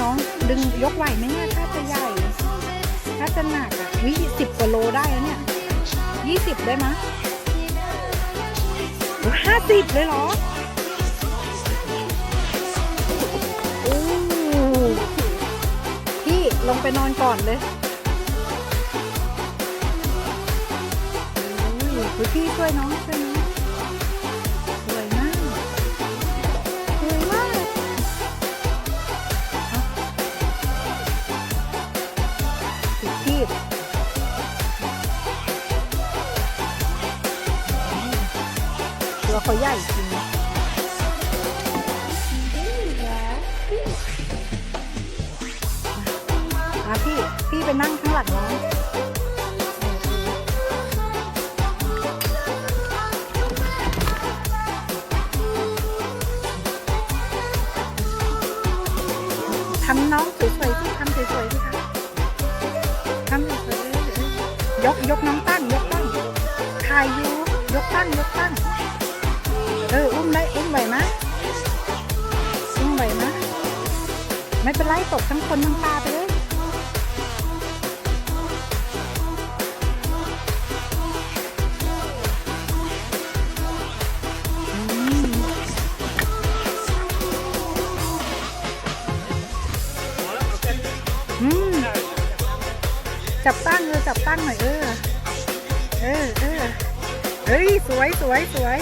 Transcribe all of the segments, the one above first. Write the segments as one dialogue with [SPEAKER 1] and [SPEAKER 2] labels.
[SPEAKER 1] น้องดึงยกไหวไหมเนี่ยถ้าจะใหญ่ถ้าจะหนักอะวิสิบกว่าโลได้แล้วเนี่ยยี่สิบได้ไหมห้าสิบเลยเหรอโอ้พี่ลงไปนอนก่อนเลยโอ้ยพี่ช่วยน้องช่วยน้อง เอาสิบพี่ตัวเขาใหญ่จริงนะอะพี่ พี่ไปนั่งข้างหลังน้องทำน้องสวยๆที่ทำสวยๆที่คะ ยกยกน้องตั้งยกตั้งถ่ายอยู่ยกตั้งยกตั้งเอออุ้มได้อุ้มไหวไหมอุ้มไหวไหมไม่เป็นไรตกทั้งคนทั้งปลาไปเลย จับตั้งเออจับตั้งหน่อยเออ เออเออเฮ้ยสวยสวยสวย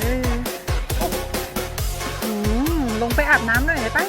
[SPEAKER 1] เอออืมลงไปอาบน้ำหน่อยได้ปะ